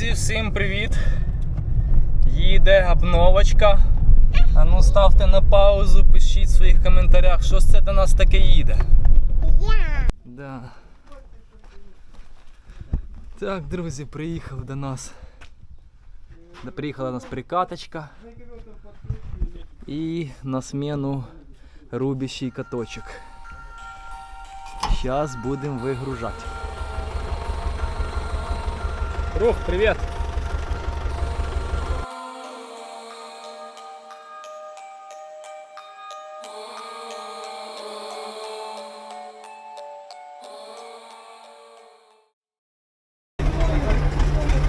друзі, всім привіт! Їде обновочка. А ну ставте на паузу, пишіть в своїх коментарях, що ж це до нас таке їде. Я. Да. Так, друзі, приїхав до нас. Приїхала до нас прикаточка. І на смену рубящий каточок. Зараз будемо вигружати. Рух, привіт!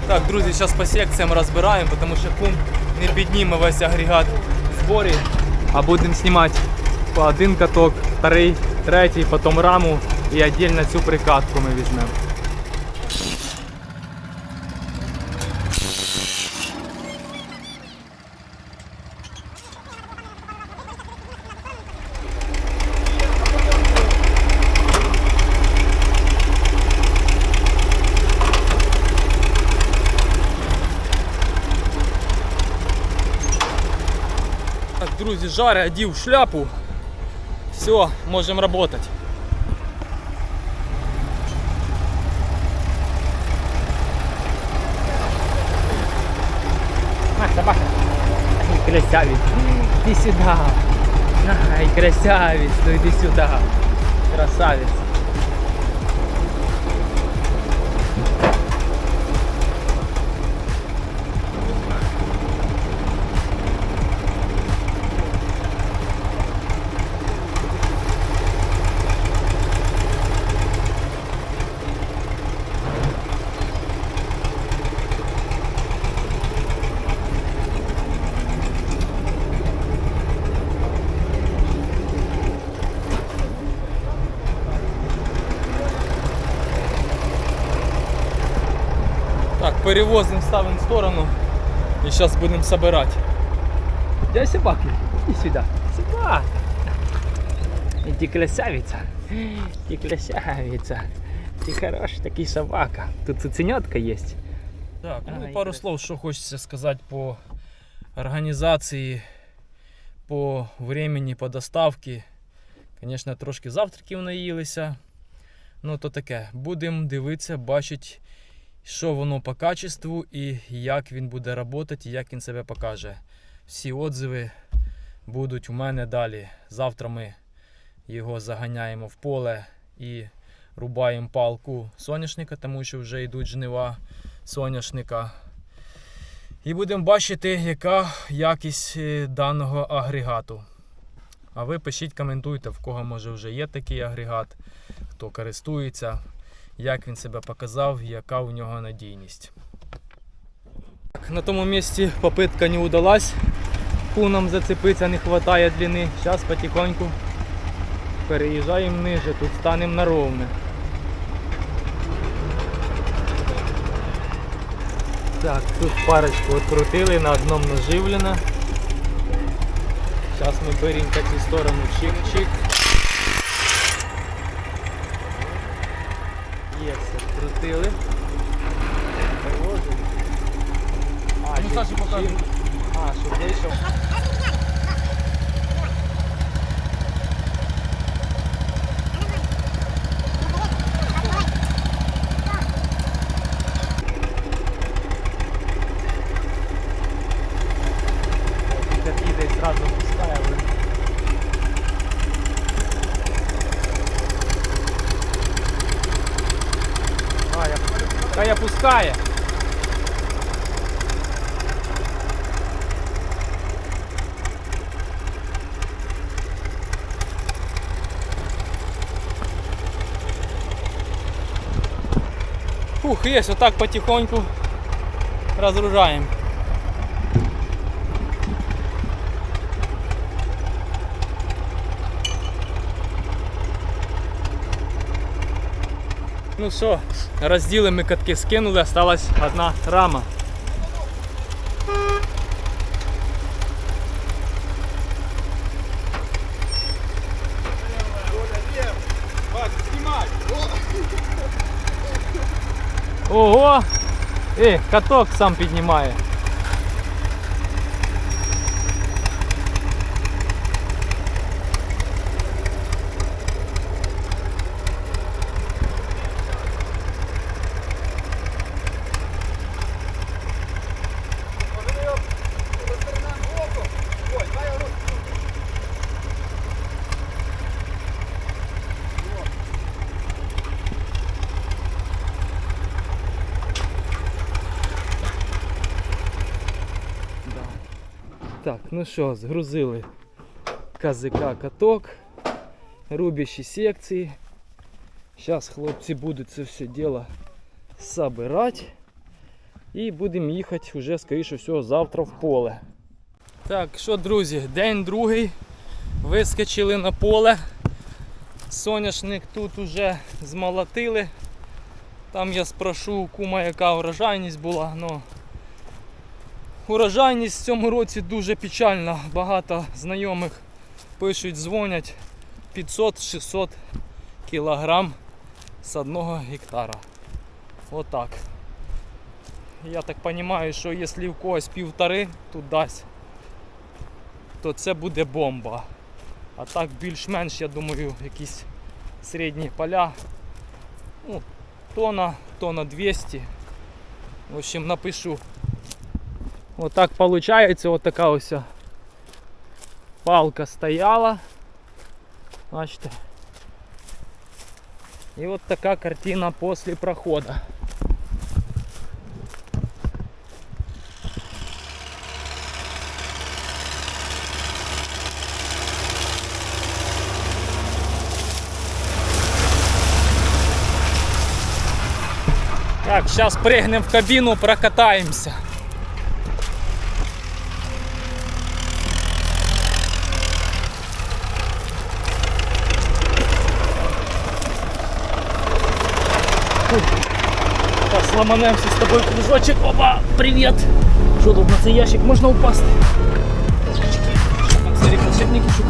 Так, друзі, зараз по секціям розбираємо, тому що кум не підніме весь агрегат в зборі. А будемо знімати по один каток, вторий, третій, потім раму і віддільно цю прикатку ми візьмемо. Так, друзі, жаре, одів шляпу. Все, можемо працювати. А, собака. Ай, красавец. Иди сюда. Ай, красавец, ну иди сюда. Красавец. Перевозимо, ставимо в сторону і зараз будемо збирати. Дай собаки. Иди сюда. Собака. Иди красавица. Ты красавица. Ты хороший такий собака. Тут цуценятка есть. Так, ну і пару слов, що хочеться сказати по організації, по времени, по доставці. Звісно, трошки завтраків наїлися. Ну, то таке. Будемо дивитися, бачити, що воно по качеству і як він буде працювати, і як він себе покаже. Всі отзиви будуть у мене далі. Завтра ми його заганяємо в поле і рубаємо палку соняшника, тому що вже йдуть жнива соняшника. І будемо бачити, яка якість е, даного агрегату. А ви пишіть, коментуйте, в кого може вже є такий агрегат, хто користується, як він себе показав, яка у нього надійність. На тому місці попитка не удалась. Куном зацепитися не вистачає длини. Зараз потихоньку переїжджаємо ниже, тут станемо на ровне. Так, тут парочку відкрутили, на одному наживлено. Зараз ми беремо цю сторону чик-чик. Є все, відкрутили. Перевозимо. А, Ну, Саша, покажи. А, щоб вийшов. Хай я пускає. Фух, есть, вот так потихоньку разгружаем. Ну все, розділи ми катки скинули, осталась одна рама. Ого! Е, каток сам піднімає. Так, ну що, згрузили КЗК каток, рубящі секції. Зараз хлопці будуть це все діло собирати. І будемо їхати вже, скоріше всього, завтра в поле. Так, що, друзі, день другий. Вискочили на поле. Соняшник тут уже змолотили. Там я спрошу кума, яка врожайність була. Ну, Урожайність в цьому році дуже печальна. Багато знайомих пишуть, дзвонять 500-600 кілограм з одного гектара. Отак. Я так розумію, що якщо в когось півтори тут дасть, то це буде бомба. А так більш-менш, я думаю, якісь середні поля. Ну, тона, тона 200. В общем, напишу. Вот так получается, вот така ось палка стояла. Бачите. І от така картина після проходу. Так, зараз пригнемо в кабіну, прокатаємося. Сломанемся с тобой кружочек. Опа, привет! Що тут на цей ящик можна упасти? Так, Сергій, подшипники що?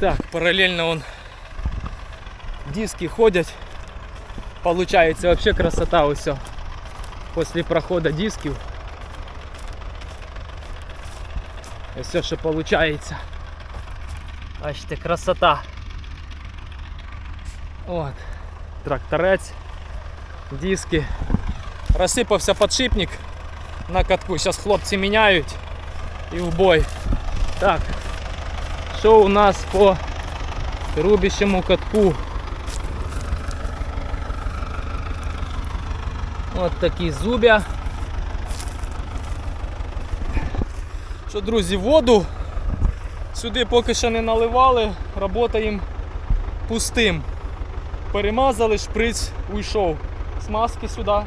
Так, параллельно он диски ходять. Получається вообще красота ось. Після проходу дисків. Ось все, що виходить. Бачите, красота. От. Тракторець, диски. Розсипався подшипник на катку. Зараз хлопці міняють і в бой. Так. Що у нас по рубящему катку? От такі зубя. Що, друзі, воду сюди поки що не наливали, работаємо пустим. Перемазали, шприц уйшов. Смазки сюди.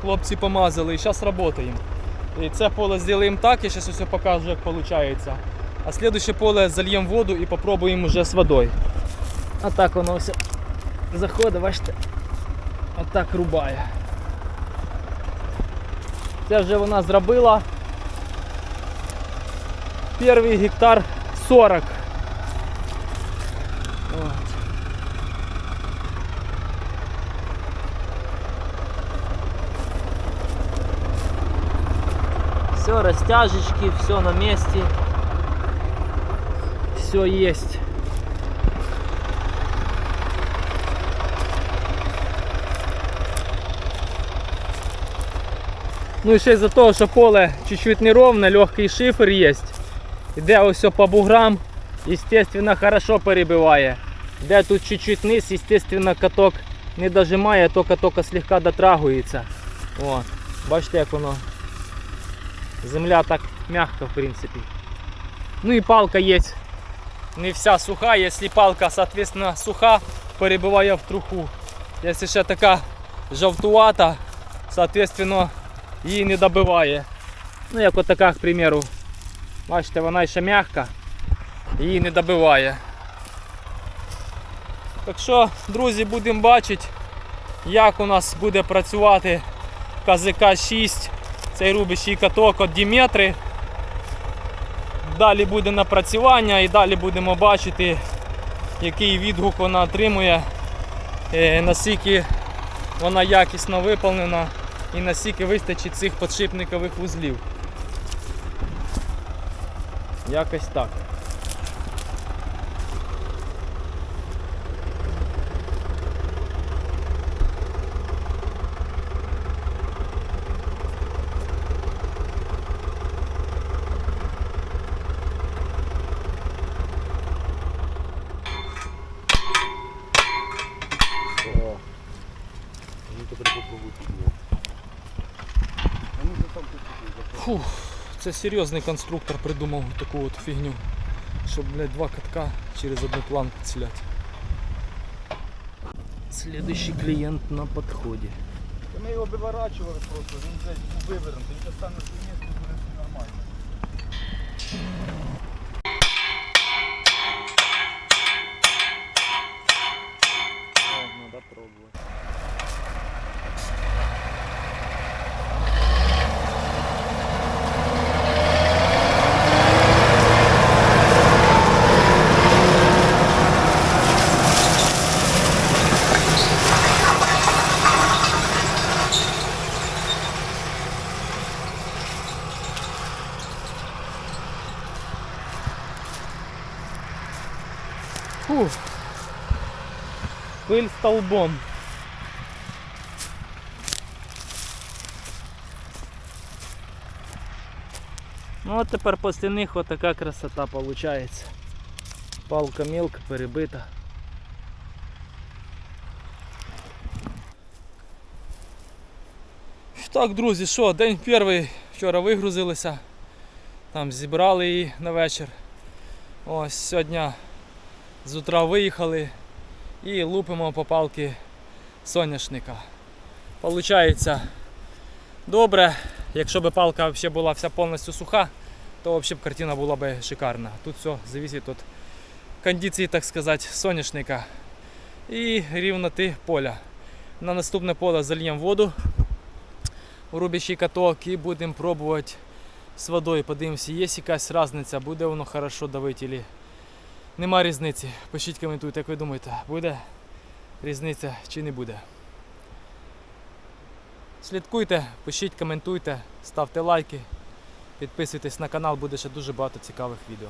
Хлопці помазали і зараз працюємо. І це поле зробимо так, я зараз все покажу, як виходить. А слідуще поле зальємо воду і попробуємо вже з водою. А так воно все заходить, бачите, отак рубає. Це вже вона зробила. Перший гектар 40. От. Все, растяжечки, все на месте. Все есть. Ну і ще із-за того, що поле чуть-чуть неровне, легкий шифер є. Іде ось по буграм, естественно, хорошо перебиває. Де тут чуть-чуть низ, естественно, каток не дожимає, тільки-тільки слегка дотрагується. О, бачите, як воно. Земля так мягко, в принципі. Ну і палка є. Не вся суха, якщо палка, соответственно, суха, перебиває в труху. Якщо ще така жовтувата, соответственно, її не добиває. Ну, як от така, к примеру. Бачите, вона ще м'яка, її не добиває. Так що, друзі, будемо бачити, як у нас буде працювати КЗК-6, цей рубящий каток від Діметри. Далі буде напрацювання і далі будемо бачити, який відгук вона отримує, е, наскільки вона якісно виповнена і наскільки вистачить цих подшипникових вузлів. Якось так. О. Ну тепер попробуйте. А ну за там тут Фух, це серйозний конструктор придумав таку от фігню. Щоб, блядь, два катка через одну планку цілять. Следующий клієнт на підході. Ми його виворачували просто, він був вивернутий, він стане Пиль столбом. Ну от тепер після них отака красота виходить. Палка мелко перебита. Так, друзі, що, день перший, вчора вигрузилися, там зібрали її на вечір. Ось сьогодні з утра виїхали і лупимо по палки соняшника. Получається добре. Якщо б палка взагалі була вся повністю суха, то взагалі б картина була б шикарна. Тут все залежить від кондиції, так сказати, соняшника і рівноти поля. На наступне поле зальємо воду у рубящий каток і будемо пробувати з водою. Подивимося, є якась різниця, буде воно хорошо давити. Нема різниці. Пишіть коментуйте, як ви думаєте, буде різниця чи не буде. Слідкуйте, пишіть, коментуйте, ставте лайки, підписуйтесь на канал, буде ще дуже багато цікавих відео.